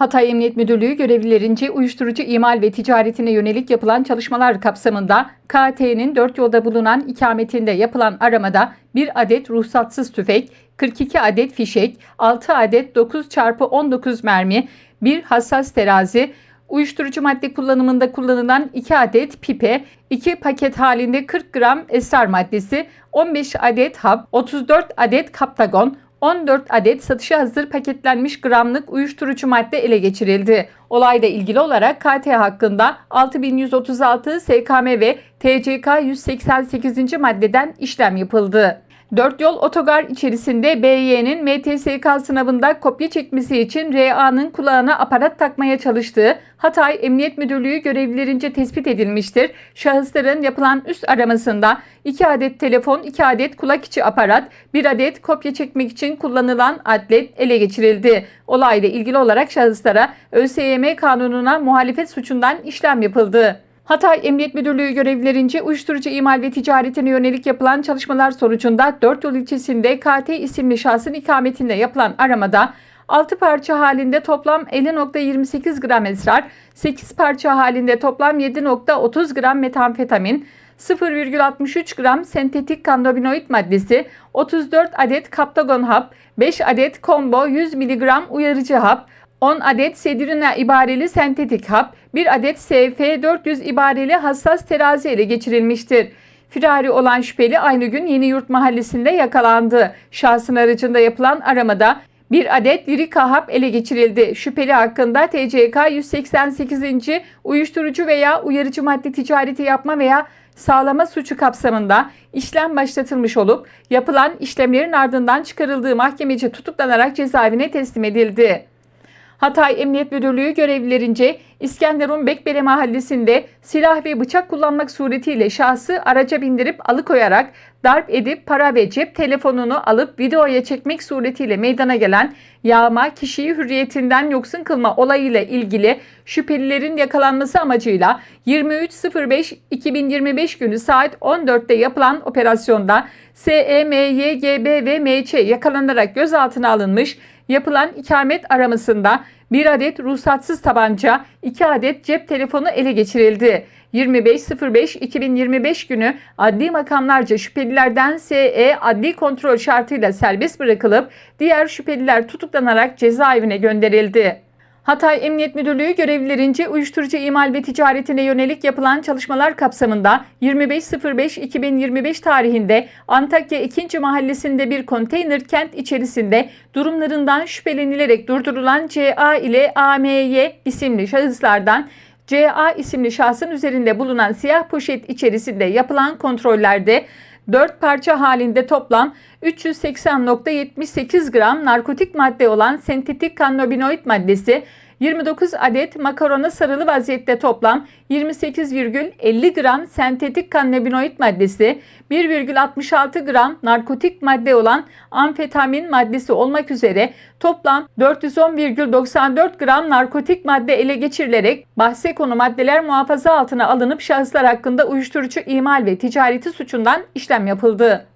Hatay Emniyet Müdürlüğü görevlilerince uyuşturucu imal ve ticaretine yönelik yapılan çalışmalar kapsamında KT'nin 4 yolda bulunan ikametinde yapılan aramada 1 adet ruhsatsız tüfek, 42 adet fişek, 6 adet 9x19 mermi, 1 hassas terazi, uyuşturucu madde kullanımında kullanılan 2 adet pipe, 2 paket halinde 40 gram esrar maddesi, 15 adet hap, 34 adet kaptagon, 14 adet satışa hazır paketlenmiş gramlık uyuşturucu madde ele geçirildi. Olayla ilgili olarak KT hakkında 6136 SKM ve TCK 188. maddeden işlem yapıldı. Dört yol otogar içerisinde BY'nin MTSK sınavında kopya çekmesi için RA'nın kulağına aparat takmaya çalıştığı Hatay Emniyet Müdürlüğü görevlilerince tespit edilmiştir. Şahısların yapılan üst aramasında 2 adet telefon, 2 adet kulak içi aparat, 1 adet kopya çekmek için kullanılan atlet ele geçirildi. Olayla ilgili olarak şahıslara ÖSYM kanununa muhalefet suçundan işlem yapıldı. Hatay Emniyet Müdürlüğü görevlilerince uyuşturucu imal ve ticaretine yönelik yapılan çalışmalar sonucunda 4 yol ilçesinde KT isimli şahsın ikametinde yapılan aramada 6 parça halinde toplam 50.28 gram esrar, 8 parça halinde toplam 7.30 gram metamfetamin, 0,63 gram sentetik kandabinoid maddesi, 34 adet kaptagon hap, 5 adet combo 100 mg uyarıcı hap, 10 adet sedrina ibareli sentetik hap, 1 adet SF400 ibareli hassas terazi ele geçirilmiştir. Firari olan şüpheli aynı gün Yeniyurt mahallesinde yakalandı. Şahsın aracında yapılan aramada bir adet lirika hap ele geçirildi. Şüpheli hakkında TCK 188. uyuşturucu veya uyarıcı madde ticareti yapma veya sağlama suçu kapsamında işlem başlatılmış olup yapılan işlemlerin ardından çıkarıldığı mahkemece tutuklanarak cezaevine teslim edildi. Hatay Emniyet Müdürlüğü görevlilerince İskenderun Bekbere mahallesinde silah ve bıçak kullanmak suretiyle şahsı araca bindirip alıkoyarak darp edip para ve cep telefonunu alıp videoya çekmek suretiyle meydana gelen yağma kişiyi hürriyetinden yoksun kılma olayıyla ilgili şüphelilerin yakalanması amacıyla 23.05.2025 günü saat 14'te yapılan operasyonda SE, MY, GB ve MC yakalanarak gözaltına alınmış yapılan ikamet aramasında bir adet ruhsatsız tabanca, 2 adet cep telefonu ele geçirildi. 25.05.2025 günü adli makamlarca şüphelilerden SE adli kontrol şartıyla serbest bırakılıp diğer şüpheliler tutuklanarak cezaevine gönderildi. Hatay Emniyet Müdürlüğü görevlilerince uyuşturucu imal ve ticaretine yönelik yapılan çalışmalar kapsamında 25.05.2025 tarihinde Antakya 2. Mahallesi'nde bir konteyner kent içerisinde durumlarından şüphelenilerek durdurulan CA ile AMY isimli şahıslardan CA isimli şahsın üzerinde bulunan siyah poşet içerisinde yapılan kontrollerde 4 parça halinde toplam 380.78 gram narkotik madde olan sentetik kannabinoid maddesi, 29 adet makarona sarılı vaziyette toplam 28,50 gram sentetik kannabinoid maddesi, 1,66 gram narkotik madde olan amfetamin maddesi olmak üzere toplam 410,94 gram narkotik madde ele geçirilerek bahse konu maddeler muhafaza altına alınıp şahıslar hakkında uyuşturucu imal ve ticareti suçundan işlem yapıldı.